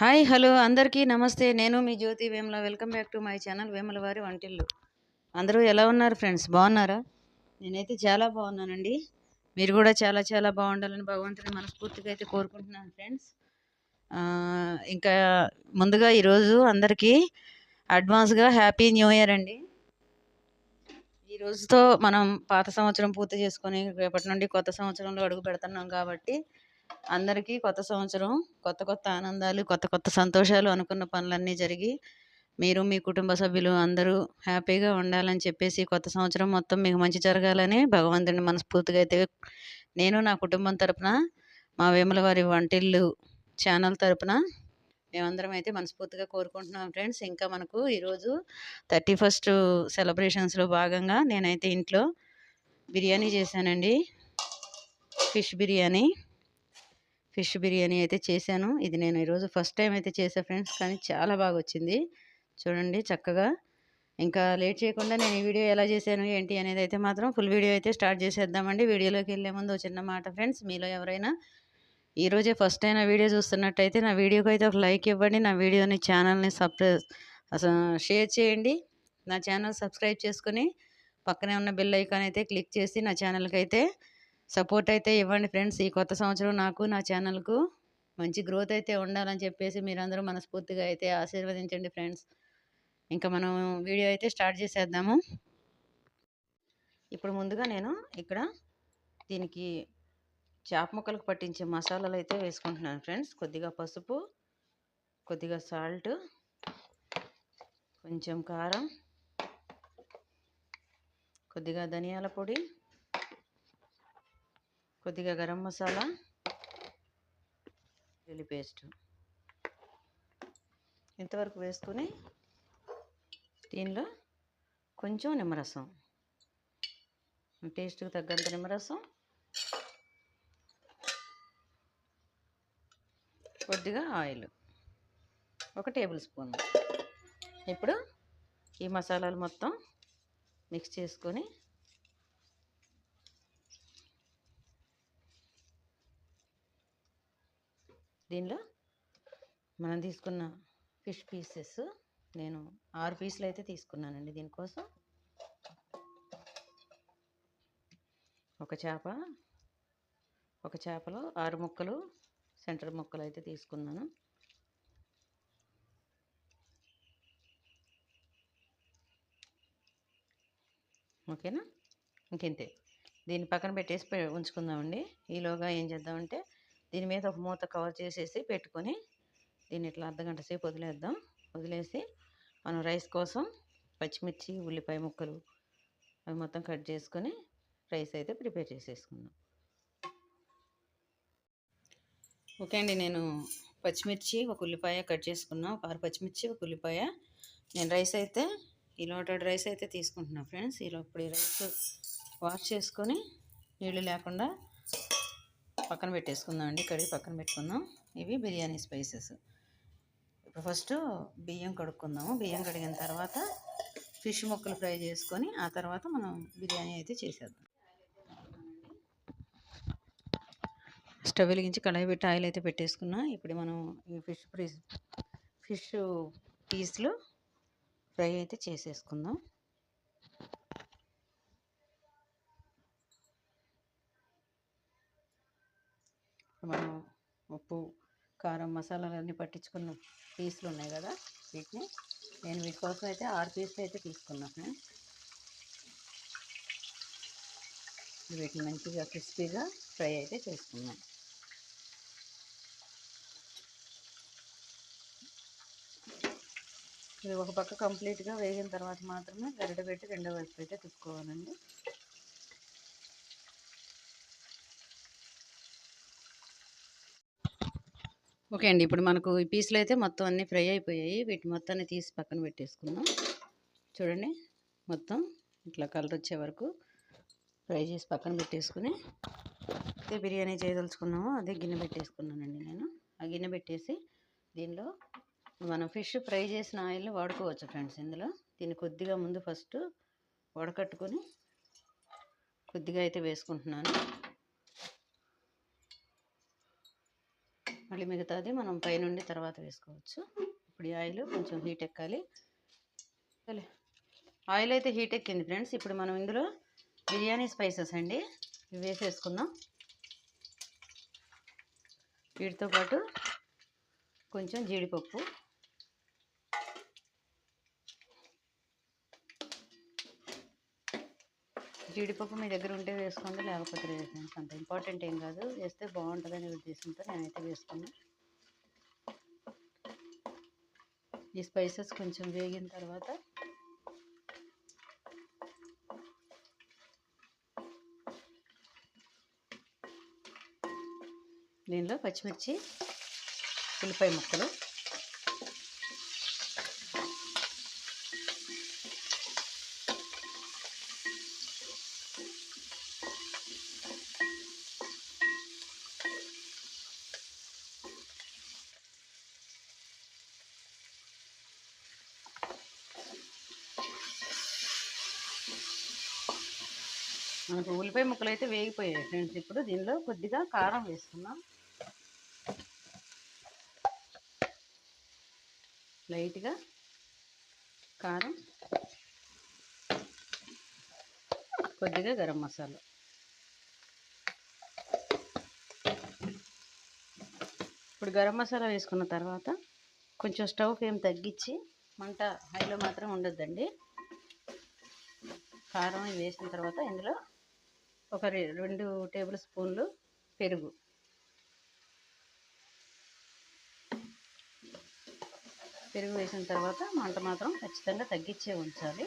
Hi hello అందరికీ నమస్తే. నేను మీ Jyothi Vemala. Welcome back to my channel Vemala వారి వంటిల్లు. అందరూ ఎలా ఉన్నారు ఫ్రెండ్స్? బాగున్నారా? నేనైతే చాలా బాగున్నానండి. మీరు కూడా చాలా చాలా బాగుండాలని భగవంతుని మనస్ఫూర్తిగా అయితే కోరుకుంటున్నాను ఫ్రెండ్స్. ఇంకా ముందుగా ఈరోజు అందరికీ అడ్వాన్స్గా హ్యాపీ న్యూ ఇయర్ అండి. ఈ రోజుతో మనం పాత సంవత్సరం పూర్తి చేసుకొని రేపటి నుండి కొత్త సంవత్సరంలో అడుగు పెడుతున్నాం కాబట్టి అందరికీ కొత్త సంవత్సరం కొత్త కొత్త ఆనందాలు కొత్త కొత్త సంతోషాలు అనుకున్న పనులన్నీ జరిగి మీరు మీ కుటుంబ సభ్యులు అందరూ హ్యాపీగా ఉండాలని చెప్పేసి కొత్త సంవత్సరం మొత్తం మీకు మంచి జరగాలని భగవంతుని మనస్ఫూర్తిగా అయితే నేను నా కుటుంబం తరపున మా వేముల వారి వంటిల్లు ఛానల్ తరపున మేమందరం అయితే మనస్ఫూర్తిగా కోరుకుంటున్నాం ఫ్రెండ్స్. ఇంకా మనకు ఈరోజు థర్టీ ఫస్ట్ సెలబ్రేషన్స్లో భాగంగా నేనైతే ఇంట్లో బిర్యానీ చేశానండి. ఫిష్ బిర్యానీ. ఫిష్ బిర్యానీ అయితే చేశాను. ఇది నేను ఈరోజు ఫస్ట్ టైం అయితే చేసా ఫ్రెండ్స్ కానీ చాలా బాగా వచ్చింది. చూడండి చక్కగా. ఇంకా లేట్ చేయకుండా నేను ఈ వీడియో ఎలా చేశాను ఏంటి అనేది అయితే మాత్రం ఫుల్ వీడియో అయితే స్టార్ట్ చేసేద్దామండి. వీడియోలోకి వెళ్ళే ముందు ఒక చిన్న మాట ఫ్రెండ్స్ మీలో ఎవరైనా ఈరోజే ఫస్ట్ అయినా వీడియో చూస్తున్నట్టయితే నా వీడియోకి అయితే ఒక లైక్ ఇవ్వండి. నా వీడియోని ఛానల్ని సబ్స్క్రైబ్ అసలు షేర్ చేయండి. నా ఛానల్ సబ్స్క్రైబ్ చేసుకుని పక్కనే ఉన్న బెల్ ఐకాన్ అయితే క్లిక్ చేసి నా ఛానల్కి అయితే సపోర్ట్ అయితే ఇవ్వండి ఫ్రెండ్స్. ఈ కొత్త సంవత్సరం నాకు నా ఛానల్కు మంచి గ్రోత్ అయితే ఉండాలని చెప్పేసి మీరందరూ మనస్ఫూర్తిగా అయితే ఆశీర్వదించండి ఫ్రెండ్స్. ఇంకా మనం వీడియో అయితే స్టార్ట్ చేసేద్దాము. ఇప్పుడు ముందుగా నేను ఇక్కడ దీనికి చేప ముక్కలకు పట్టించే మసాలాలు అయితే వేసుకుంటున్నాను ఫ్రెండ్స్. కొద్దిగా పసుపు కొద్దిగా సాల్ట్ కొంచెం కారం కొద్దిగా ధనియాల పొడి కొద్దిగా గరం మసాలా వెల్లి పేస్ట్. ఇంతవరకు వేసుకొని దీనిలో కొంచెం నిమ్మరసం. టేస్ట్కి తగ్గంత నిమ్మరసం. కొద్దిగా ఆయిల్. ఒక టేబుల్ స్పూన్. ఇప్పుడు ఈ మసాలాలు మొత్తం మిక్స్ చేసుకొని దీనిలో మనం తీసుకున్న ఫిష్ పీసెస్ నేను ఆరు పీసులు అయితే తీసుకున్నానండి దీనికోసం. ఒక చేప ఒక చేపలో ఆరు ముక్కలు సెంటర్ ముక్కలు అయితే తీసుకున్నాను. ఓకేనా? ఇంకెంతే. దీన్ని పక్కన పెట్టేసి పె- ఉంచుకుందామండి. ఈలోగా ఏం చేద్దామంటే దీని మీద ఒక మూత కవర్ చేసేసి పెట్టుకొని దీన్ని ఇట్లా అర్ధగంట సేపు వదిలేద్దాం. వదిలేసి మనం రైస్ కోసం పచ్చిమిర్చి ఉల్లిపాయ ముక్కలు అవి మొత్తం కట్ చేసుకొని రైస్ అయితే ప్రిపేర్ చేసేసుకుందాం. ఓకే అండి నేను పచ్చిమిర్చి ఒక ఉల్లిపాయ కట్ చేసుకున్నా. ఒక ఆరు పచ్చిమిర్చి ఒక ఉల్లిపాయ. నేను రైస్ అయితే ఈ లోటెడ్ రైస్ అయితే తీసుకుంటున్నాను ఫ్రెండ్స్. ఈలో ఇప్పుడు ఈ రైస్ వాష్ చేసుకొని నీళ్ళు లేకుండా పక్కన పెట్టేసుకుందాం అండి. కడిగి పక్కన పెట్టుకుందాం. ఇవి బిర్యానీ స్పైసెస్. ఇప్పుడు ఫస్ట్ బియ్యం కడుక్కుందాము. బియ్యం కడిగిన తర్వాత ఫిష్ ముక్కలు ఫ్రై చేసుకొని ఆ తర్వాత మనం బిర్యానీ అయితే చేసేద్దాం. స్టవ్ వెలిగించి కడాయి పెట్టి ఆయిల్ అయితే పెట్టేసుకున్నా. ఇప్పుడు మనం ఈ ఫిష్ ఫ్రీ ఫిష్ పీస్లు ఫ్రై అయితే చేసేసుకుందాం. మనం ఉప్పు కారం మసాలాలు అన్నీ పట్టించుకున్న పీసులు ఉన్నాయి కదా వీటిని. నేను వీటి కోసం అయితే ఆరు పీసులు అయితే తీసుకున్నాను ఫ్రెండ్స్. వీటిని మంచిగా క్రిస్పీగా ఫ్రై అయితే చేసుకున్నాం ఇది ఒక పక్క కంప్లీట్గా వేగిన తర్వాత మాత్రమే గరిట పెట్టి రెండో వైపు అయితే తిప్పుకోవాలండి. ఓకే అండి. ఇప్పుడు మనకు ఈ పీసులు అయితే మొత్తం అన్నీ ఫ్రై అయిపోయాయి. వీటి మొత్తాన్ని తీసి పక్కన పెట్టేసుకుందాం. చూడండి. మొత్తం ఇట్లా కలర్ వచ్చే వరకు ఫ్రై చేసి పక్కన పెట్టేసుకుని అయితే బిర్యానీ చేయదలుచుకున్నామో అదే గిన్నె పెట్టేసుకున్నానండి నేను. ఆ గిన్నె పెట్టేసి దీనిలో మనం ఫిష్ ఫ్రై చేసిన ఆయిల్ని వాడుకోవచ్చు ఫ్రెండ్స్ ఇందులో. దీన్ని కొద్దిగా ముందు ఫస్ట్ వడకట్టుకొని కొద్దిగా అయితే వేసుకుంటున్నాను. మళ్ళీ మిగతాది మనం పైనుండి తర్వాత వేసుకోవచ్చు. ఇప్పుడు ఆయిల్ కొంచెం హీట్ ఎక్కాలి. సరే. ఆయిల్ అయితే హీట్ ఎక్కింది ఫ్రెండ్స్. ఇప్పుడు మనం ఇందులో బిర్యానీ స్పైసెస్ అండి ఇవి వేసేసుకుందాం. వీటితో పాటు కొంచెం జీడిపప్పు. జీడిపప్పు మీ దగ్గర ఉంటే వేసుకోండి లేకపోతే వేసుకోండి అంత ఇంపార్టెంట్ ఏం కాదు. వేస్తే బాగుంటుందని ఉద్దేశంతో నేనైతే వేసుకున్నా. ఈ స్పైసెస్ కొంచెం వేగిన తర్వాత దీనిలో పచ్చిమిర్చి ఉల్లిపాయ ముక్కలు మనకు ఉల్లిపాయ ముక్కలు అయితే వేగిపోయాయి ఫ్రెండ్స్. ఇప్పుడు దీనిలో కొద్దిగా కారం వేసుకున్నాం లైట్గా కారం కొద్దిగా గరం మసాలా. ఇప్పుడు గరం మసాలా వేసుకున్న తర్వాత కొంచెం స్టవ్ ఫ్లేమ్ తగ్గించి మంట హైలో మాత్రం ఉండొద్దండి. కారం వేసిన తర్వాత ఇందులో ఒక రెండు టేబుల్ స్పూన్లు పెరుగు. పెరుగు వేసిన తర్వాత మంట మాత్రం ఖచ్చితంగా తగ్గించే ఉంచాలి.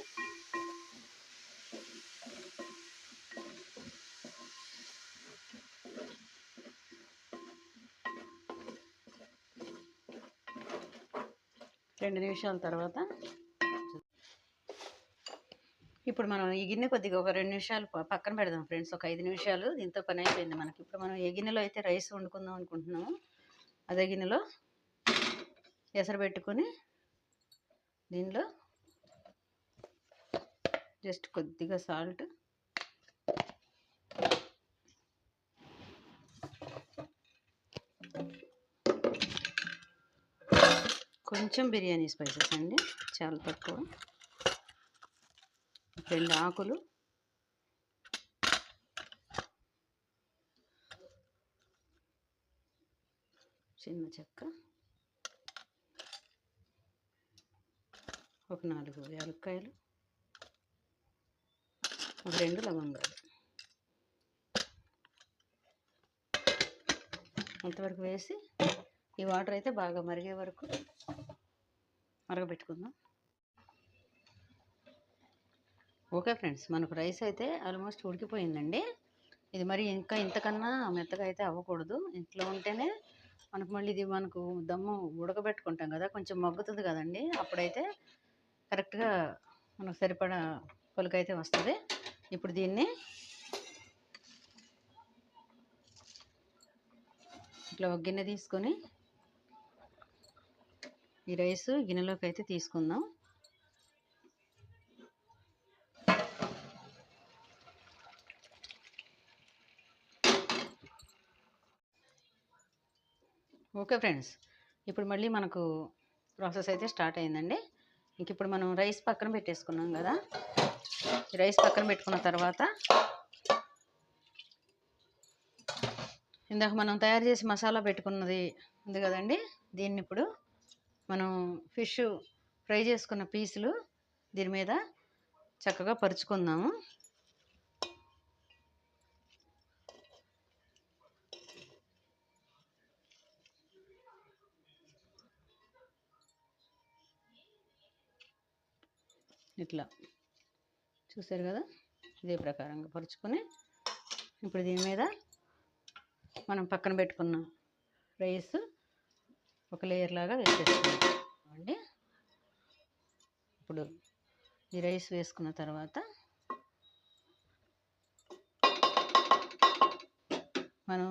రెండు నిమిషాల తర్వాత ఇప్పుడు మనం ఈ గిన్నె కొద్దిగా ఒక రెండు నిమిషాలు పక్కన పెడదాం ఫ్రెండ్స్. ఒక ఐదు నిమిషాలు దీంతో పని అయిపోయింది మనకి. ఇప్పుడు మనం ఏ గిన్నెలో అయితే రైస్ వండుకుందాం అనుకుంటున్నాము అదే గిన్నెలో ఎసరు పెట్టుకొని దీనిలో జస్ట్ కొద్దిగా సాల్ట్. కొంచెం బిర్యానీ స్పైసెస్ అండి చాలా తక్కువ. రెండు ఆకులు. చిన్న చెక్క. ఒక నాలుగు యాలక్కాయలు. ఒక రెండు లవంగాలు. అంతవరకు వేసి ఈ వాటర్ అయితే బాగా మరిగే వరకు మరగబెట్టుకుందాం. Okay friends. మనకు రైస్ అయితే ఆల్మోస్ట్ ఉడికిపోయిందండి. ఇది మరి ఇంకా ఇంతకన్నా మెత్తగా అయితే అవ్వకూడదు. ఇంట్లో ఉంటేనే మనకు మళ్ళీ ఇది మనకు దమ్ము ఉడకబెట్టుకుంటాం కదా కొంచెం మగ్గుతుంది కదండి. అప్పుడైతే కరెక్ట్గా మనకు సరిపడా పొలకైతే వస్తుంది. ఇప్పుడు దీన్ని ఇట్లా ఒక గిన్నె తీసుకొని ఈ రైస్ గిన్నెలోకి అయితే తీసుకుందాం. Okay friends. ఇప్పుడు మళ్ళీ మనకు ప్రాసెస్ అయితే స్టార్ట్ అయిందండి. ఇంక ఇప్పుడు మనం రైస్ పక్కన పెట్టేసుకున్నాం కదా. రైస్ పక్కన పెట్టుకున్న తర్వాత ఇందాక మనం తయారు చేసి మసాలా పెట్టుకున్నది ఉంది కదండి. దీన్ని ఇప్పుడు మనం ఫిష్ ఫ్రై చేసుకున్న పీసులు దీని మీద చక్కగా పరుచుకుందాము. ఇట్లా. చూసారు కదా? ఇదే ప్రకారంగా పరుచుకొని ఇప్పుడు దీని మీద మనం పక్కన పెట్టుకున్న రైస్ ఒక లేయర్ లాగా వేసేసుకోండి అండి ఇప్పుడు ఈ రైస్ వేసుకున్న తర్వాత మనం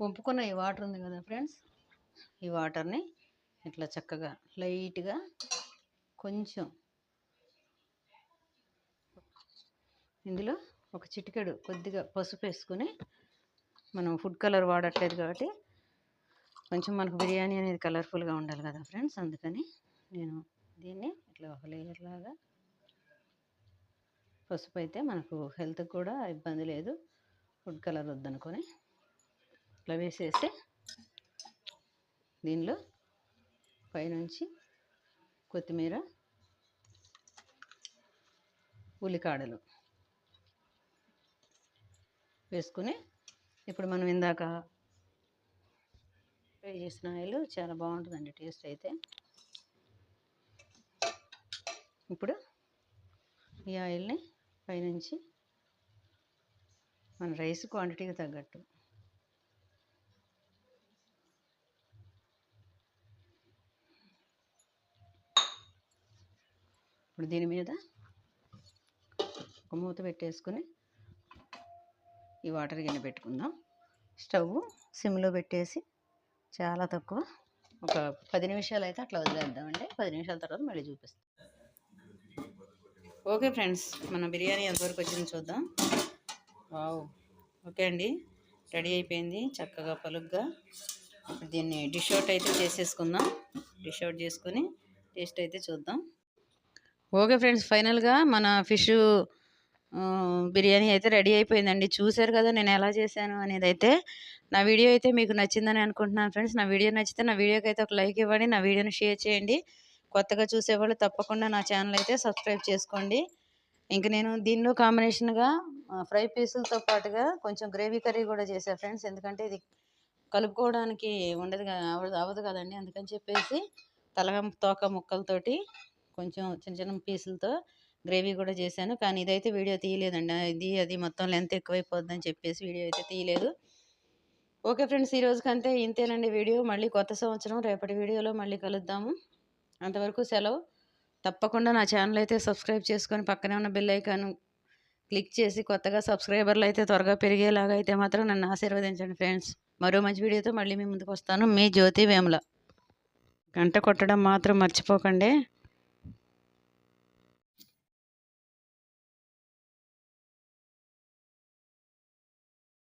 వంపుకున్న ఈ వాటర్ ఉంది కదా ఫ్రెండ్స్? ఈ వాటర్ని ఇట్లా చక్కగా లైట్గా కొంచెం. ఇందులో ఒక చిటికెడు కొద్దిగా పసుపు వేసుకొని మనం ఫుడ్ కలర్ వాడట్లేదు కాబట్టి కొంచెం మనకు బిర్యానీ అనేది కలర్ఫుల్గా ఉండాలి కదా ఫ్రెండ్స్ అందుకని నేను దీన్ని ఇట్లా ఒక లేయర్ లాగా పసుపు అయితే మనకు హెల్త్కి కూడా ఇబ్బంది లేదు. ఫుడ్ కలర్ వద్దనుకొని ఇట్లా వేసేసి దీనిలో పైనుంచి కొత్తిమీర ఉల్లికాడలు వేసుకుని ఇప్పుడు మనం ఇందాక ఫ్రై చేసిన ఆయిల్ చాలా బాగుంటుందండి టేస్ట్ అయితే. ఇప్పుడు ఈ ఆయిల్ని పైనుంచి మన రైస్ క్వాంటిటీకి తగ్గట్టు ఇప్పుడు దీని మీద ఒక మూత పెట్టేసుకుని ఈ వాటర్ గిన్నె పెట్టుకుందాం. స్టవ్ సిమ్లో పెట్టేసి చాలా తక్కువ ఒక పది నిమిషాలు అయితే అట్లా వదిలేద్దామండి. పది నిమిషాల తర్వాత మళ్ళీ చూపిస్తాం. ఓకే ఫ్రెండ్స్ మన బిర్యానీ ఎంతవరకు వచ్చింది చూద్దాం. వావ్. ఓకే అండి. రెడీ అయిపోయింది. చక్కగా పలుగ్గా ఇప్పుడు దీన్ని డిష్ అవుట్ అయితే చేసేసుకుందాం. డిష్ అవుట్ చేసుకుని టేస్ట్ అయితే చూద్దాం. ఓకే ఫ్రెండ్స్ ఫైనల్గా మన ఫిష్ బిర్యానీ అయితే రెడీ అయిపోయిందండి. చూశారు కదా నేను ఎలా చేశాను అనేది అయితే నా వీడియో అయితే మీకు నచ్చిందని అనుకుంటున్నాను ఫ్రెండ్స్. నా వీడియో నచ్చితే నా వీడియోకి అయితే ఒక లైక్ ఇవ్వండి నా వీడియోని షేర్ చేయండి. కొత్తగా చూసేవాళ్ళు తప్పకుండా నా ఛానల్ అయితే సబ్స్క్రైబ్ చేసుకోండి. ఇంక నేను దీనిలో కాంబినేషన్గా ఫ్రై పీసులతో పాటుగా కొంచెం గ్రేవీ కర్రీ కూడా చేశాను ఫ్రెండ్స్. ఎందుకంటే ఇది కలుపుకోవడానికి ఉండదు అవ్వదు కదండి. అందుకని చెప్పేసి తలగం తోక ముక్కలతోటి కొంచెం చిన్న చిన్న పీసులతో గ్రేవీ కూడా చేశాను. కానీ ఇదైతే వీడియో తీయలేదండి. ఇది అది మొత్తం లెంత్ ఎక్కువైపోద్దని చెప్పేసి వీడియో అయితే తీయలేదు. ఓకే ఫ్రెండ్స్ ఈ రోజుకంతే ఇంతేనండి వీడియో. మళ్ళీ కొత్త సంవత్సరం రేపటి వీడియోలో మళ్ళీ కలుద్దాము. అంతవరకు సెలవు. తప్పకుండా నా ఛానల్ అయితే సబ్స్క్రైబ్ చేసుకొని పక్కనే ఉన్న బెల్ ఐకాన్ క్లిక్ చేసి కొత్తగా సబ్స్క్రైబర్లు అయితే త్వరగా పెరిగేలాగా అయితే మాత్రం నన్ను ఆశీర్వదించండి ఫ్రెండ్స్. మరో మంచి వీడియోతో మళ్ళీ మీ ముందుకు వస్తాను. మీ జ్యోతి వేముల. గంట కొట్టడం మాత్రం మర్చిపోకండి.